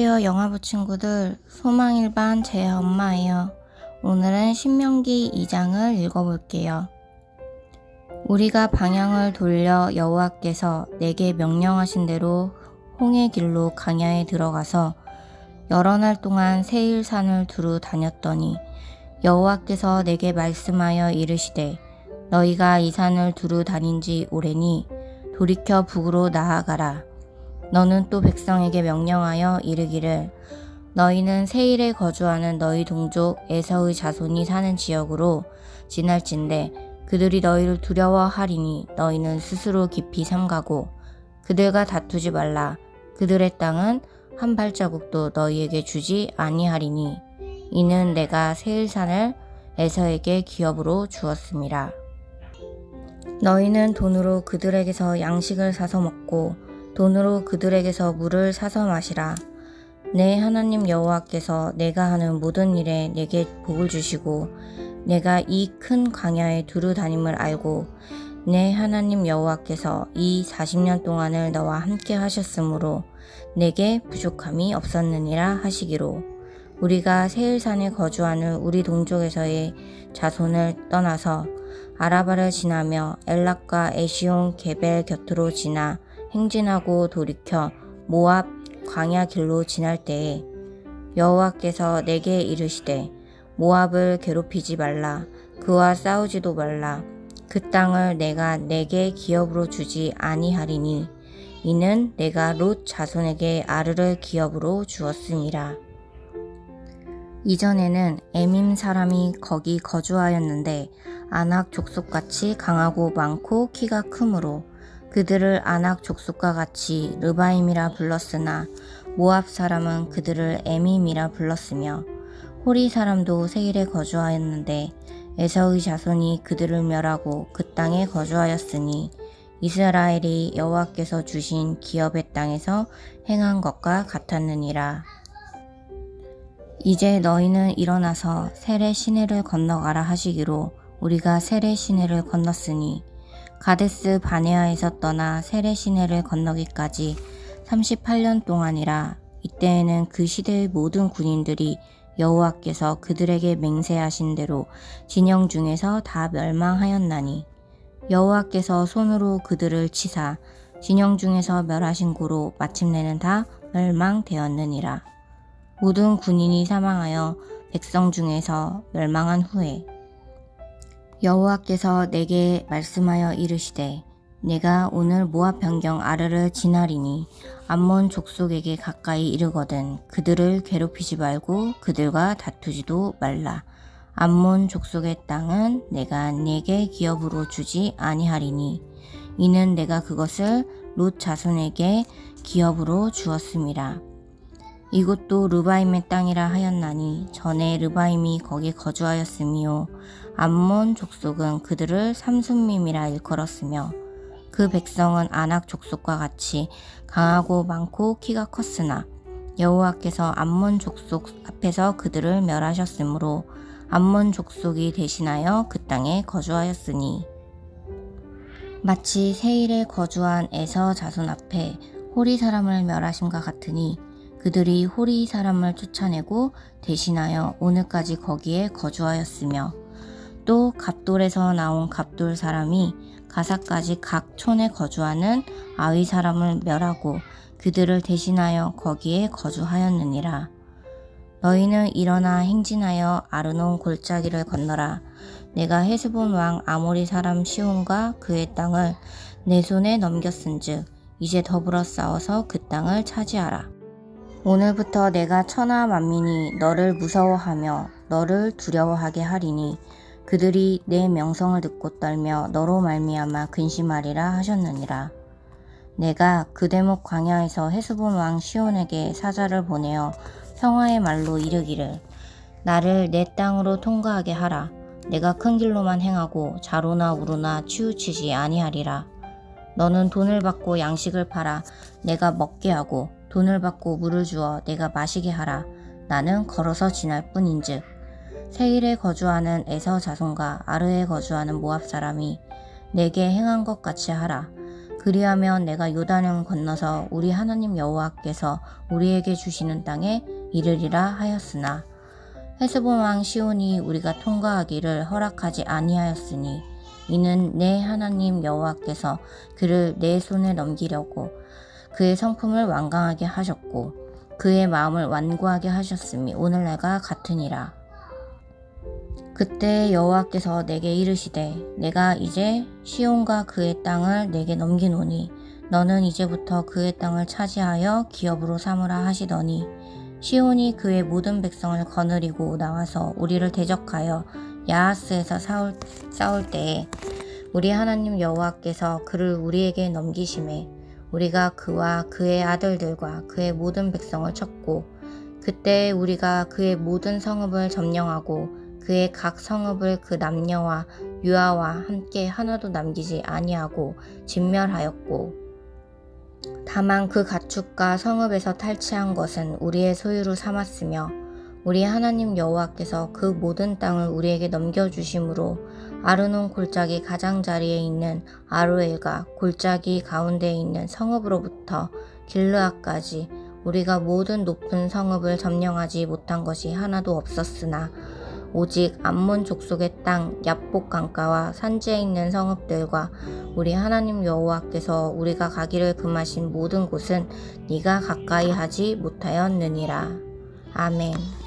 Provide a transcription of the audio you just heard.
안녕하세요 영화부 친구들 소망일반 제 엄마예요. 오늘은 신명기 2장을 읽어볼게요. 우리가 방향을 돌려 여호와께서 내게 명령하신 대로 홍해 길로 강야에 들어가서 여러 날 동안 세일산을 두루 다녔더니 여호와께서 내게 말씀하여 이르시되 너희가 이 산을 두루 다닌 지 오래니 돌이켜 북으로 나아가라. 너는 또 백성에게 명령하여 이르기를 너희는 세일에 거주하는 너희 동족 에서의 자손이 사는 지역으로 지날진대 그들이 너희를 두려워하리니 너희는 스스로 깊이 삼가고 그들과 다투지 말라 그들의 땅은 한 발자국도 너희에게 주지 아니하리니 이는 내가 세일산을 에서에게 기업으로 주었습니다. 너희는 돈으로 그들에게서 양식을 사서 먹고 돈으로 그들에게서 물을 사서 마시라. 내 하나님 여호와께서 내가 하는 모든 일에 내게 복을 주시고 내가 이 큰 광야에 두루 다님을 알고 내 하나님 여호와께서 이 40년 동안을 너와 함께 하셨으므로 내게 부족함이 없었느니라 하시기로 우리가 세일산에 거주하는 우리 동족에서의 자손을 떠나서 아라바를 지나며 엘락과 에시온 게벨 곁으로 지나 행진하고 돌이켜 모압 광야 길로 지날 때에 여호와께서 내게 이르시되 모압을 괴롭히지 말라. 그와 싸우지도 말라. 그 땅을 내가 내게 기업으로 주지 아니하리니 이는 내가 롯 자손에게 아르를 기업으로 주었음이라. 이전에는 에밈 사람이 거기 거주하였는데 아낙 족속같이 강하고 많고 키가 크므로 그들을 아낙 족속과 같이 르바임이라 불렀으나 모압 사람은 그들을 에밈이라 불렀으며 호리 사람도 세일에 거주하였는데 에서의 자손이 그들을 멸하고 그 땅에 거주하였으니 이스라엘이 여호와께서 주신 기업의 땅에서 행한 것과 같았느니라. 이제 너희는 일어나서 세례 시내를 건너가라 하시기로 우리가 세례 시내를 건넜으니 가데스 바네아에서 떠나 세례 시내를 건너기까지 38년 동안이라 이때에는 그 시대의 모든 군인들이 여호와께서 그들에게 맹세하신 대로 진영 중에서 다 멸망하였나니 여호와께서 손으로 그들을 치사 진영 중에서 멸하신 고로 마침내는 다 멸망되었느니라. 모든 군인이 사망하여 백성 중에서 멸망한 후에 여호와께서 내게 말씀하여 이르시되 내가 오늘 모압 변경 아르를 지나리니 암몬 족속에게 가까이 이르거든 그들을 괴롭히지 말고 그들과 다투지도 말라. 암몬 족속의 땅은 내가 네게 기업으로 주지 아니하리니 이는 내가 그것을 롯 자손에게 기업으로 주었음이라 이곳도 르바임의 땅이라 하였나니 전에 르바임이 거기 거주하였으며 암몬 족속은 그들을 삼순밈이라 일컬었으며 그 백성은 아낙 족속과 같이 강하고 많고 키가 컸으나 여호와께서 암몬 족속 앞에서 그들을 멸하셨으므로 암몬 족속이 대신하여 그 땅에 거주하였으니. 마치 세일에 거주한 에서 자손 앞에 호리 사람을 멸하심과 같으니 그들이 호리 사람을 쫓아내고 대신하여 오늘까지 거기에 거주하였으며 또 갑돌에서 나온 갑돌 사람이 가사까지 각 촌에 거주하는 아위 사람을 멸하고 그들을 대신하여 거기에 거주하였느니라. 너희는 일어나 행진하여 아르논 골짜기를 건너라. 내가 헤스본 왕 아모리 사람 시온과 그의 땅을 내 손에 넘겼은즉 이제 더불어 싸워서 그 땅을 차지하라. 오늘부터 내가 천하 만민이 너를 무서워하며 너를 두려워하게 하리니 그들이 내 명성을 듣고 떨며 너로 말미암아 근심하리라 하셨느니라. 내가 그 대목 광야에서 헤스본 왕 시온에게 사자를 보내어 평화의 말로 이르기를 나를 내 땅으로 통과하게 하라. 내가 큰 길로만 행하고 자로나 우루나 치우치지 아니하리라. 너는 돈을 받고 양식을 팔아 내가 먹게 하고 돈을 받고 물을 주어 내가 마시게 하라. 나는 걸어서 지날 뿐인즉 세일에 거주하는 에서 자손과 아르에 거주하는 모압 사람이 내게 행한 것 같이 하라. 그리하면 내가 요단을 건너서 우리 하나님 여호와께서 우리에게 주시는 땅에 이르리라 하였으나 헤스본 왕 시온이 우리가 통과하기를 허락하지 아니하였으니 이는 내 하나님 여호와께서 그를 내 손에 넘기려고 그의 성품을 완강하게 하셨고 그의 마음을 완고하게 하셨음이 오늘날과 같으니라. 그때 여호와께서 내게 이르시되 내가 이제 시온과 그의 땅을 내게 넘기노니 너는 이제부터 그의 땅을 차지하여 기업으로 삼으라 하시더니 시온이 그의 모든 백성을 거느리고 나와서 우리를 대적하여 야하스에서 싸울, 싸울 때에 우리 하나님 여호와께서 그를 우리에게 넘기심에 우리가 그와 그의 아들들과 그의 모든 백성을 쳤고 그때 우리가 그의 모든 성읍을 점령하고 그의 각 성읍을 그 남녀와 유아와 함께 하나도 남기지 아니하고 진멸하였고 다만 그 가축과 성읍에서 탈취한 것은 우리의 소유로 삼았으며 우리 하나님 여호와께서 그 모든 땅을 우리에게 넘겨주심으로 아르논 골짜기 가장자리에 있는 아로엘과 골짜기 가운데에 있는 성읍으로부터 길르앗까지 우리가 모든 높은 성읍을 점령하지 못한 것이 하나도 없었으나 오직 암몬 족속의 땅 야복 강가와 산지에 있는 성읍들과 우리 하나님 여호와께서 우리가 가기를 금하신 모든 곳은 네가 가까이 하지 못하였느니라. 아멘.